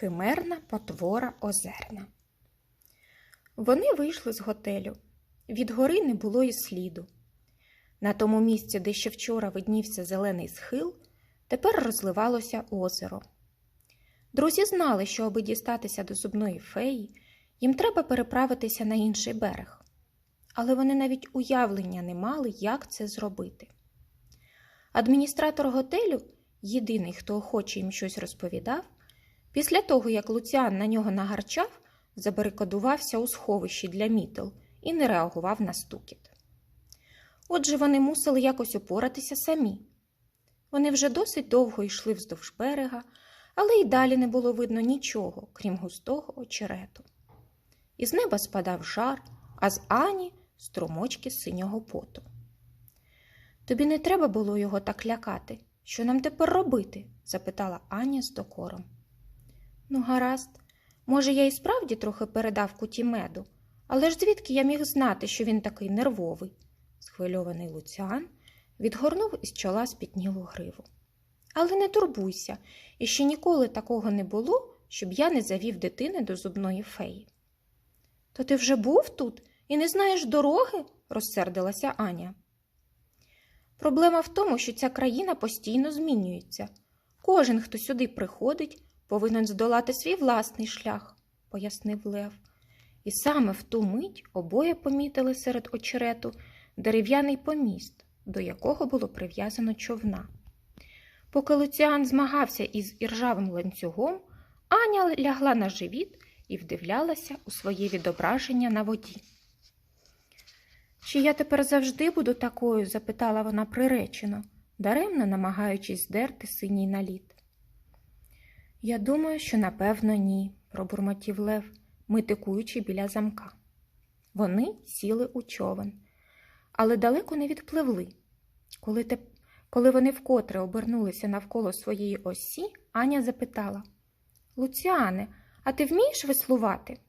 Химерна потвора озерна. Вони вийшли з готелю. Від гори не було і сліду. На тому місці, де ще вчора виднівся зелений схил, тепер розливалося озеро. Друзі знали, що аби дістатися до зубної феї, їм треба переправитися на інший берег. Але вони навіть уявлення не мали, як це зробити. Адміністратор готелю, єдиний, хто охоче їм щось розповідав, після того, як Луціан на нього нагарчав, забарикадувався у сховищі для мітел і не реагував на стукіт. Отже, вони мусили якось опоратися самі. Вони вже досить довго йшли вздовж берега, але й далі не було видно нічого, крім густого очерету. Із неба спадав жар, а з Ані струмочки синього поту. Тобі не треба було його так лякати. Що нам тепер робити? запитала Аня з докором. Ну, гаразд, може, я і справді трохи передав куті меду, але ж звідки я міг знати, що він такий нервовий? Схвильований Луціан відгорнув із чола спітнілу гриву. Але не турбуйся, і ще ніколи такого не було, щоб я не завів дитини до зубної феї. То ти вже був тут і не знаєш дороги? розсердилася Аня. Проблема в тому, що ця країна постійно змінюється. Кожен, хто сюди приходить, повинен здолати свій власний шлях, пояснив Лев. І саме в ту мить обоє помітили серед очерету дерев'яний поміст, до якого було прив'язано човна. Поки Луціан змагався із іржавим ланцюгом, Аня лягла на живіт і вдивлялася у своє відображення на воді. Чи я тепер завжди буду такою? запитала вона приречено, даремно намагаючись здерти синій наліт. Я думаю, що напевно ні, пробурмотів Лев, митикуючи біля замка. Вони сіли у човен, але далеко не відпливли. Коли, те... Коли вони вкотре обернулися навколо своєї осі, Аня запитала Луціане, а ти вмієш веслувати?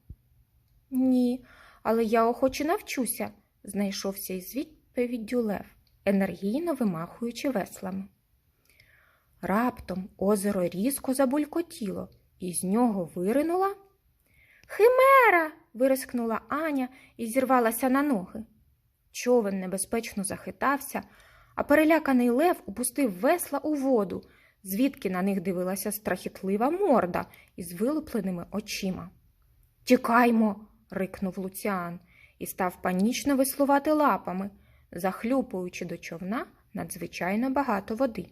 Ні, але я охоче навчуся знайшовся із відповіддю Лев, енергійно вимахуючи веслами. Раптом озеро різко забулькотіло, і з нього виринула. Химера. вирискнула Аня і зірвалася на ноги. Човен небезпечно захитався, а переляканий Лев упустив весла у воду, звідки на них дивилася страхітлива морда із вилупленими очима. Тікаймо. рикнув Луціан і став панічно веслувати лапами, захлюпуючи до човна надзвичайно багато води.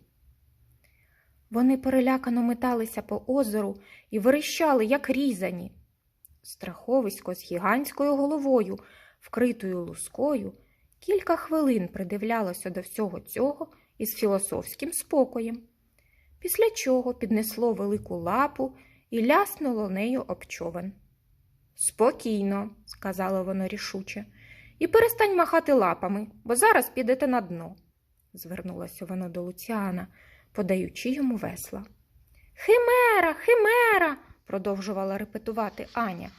Вони перелякано металися по озеру і верещали, як різані. Страховисько з гігантською головою, вкритою лускою, кілька хвилин придивлялося до всього цього із філософським спокоєм, після чого піднесло велику лапу і ляснуло нею об човен. Спокійно, сказало воно рішуче, і перестань махати лапами, бо зараз підете на дно, звернулося воно до Луціана, подаючи йому весла. Химера, химера, продовжувала репетувати Аня.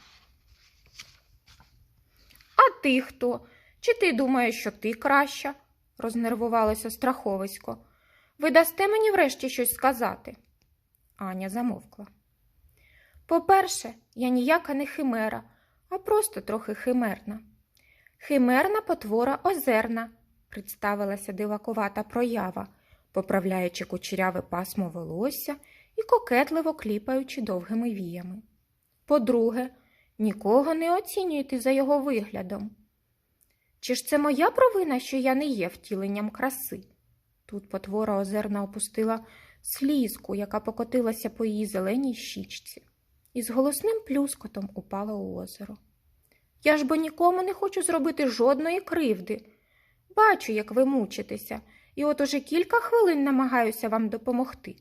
А ти хто? Чи ти думаєш, що ти краща? рознервувалося страховисько. Ви дасте мені врешті щось сказати? Аня замовкла. По-перше, я ніяка не химера, а просто трохи химерна. Химерна потвора озерна, представилася дивакувата проява, поправляючи кучеряве пасмо волосся і кокетливо кліпаючи довгими віями. По-друге, нікого не оцінюйте за його виглядом. Чи ж це моя провина, що я не є втіленням краси? Тут потвора озерна опустила слізку, яка покотилася по її зеленій щічці і з голосним плюскотом упала у озеро. Я ж бо нікому не хочу зробити жодної кривди. Бачу, як ви мучитеся, і от уже кілька хвилин намагаюся вам допомогти.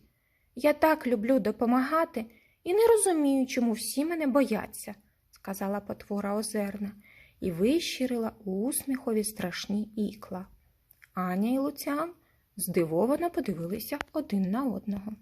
Я так люблю допомагати і не розумію, чому всі мене бояться, сказала потвора озерна і вищирила у усміхові страшні ікла. Аня і Луціан здивовано подивилися один на одного.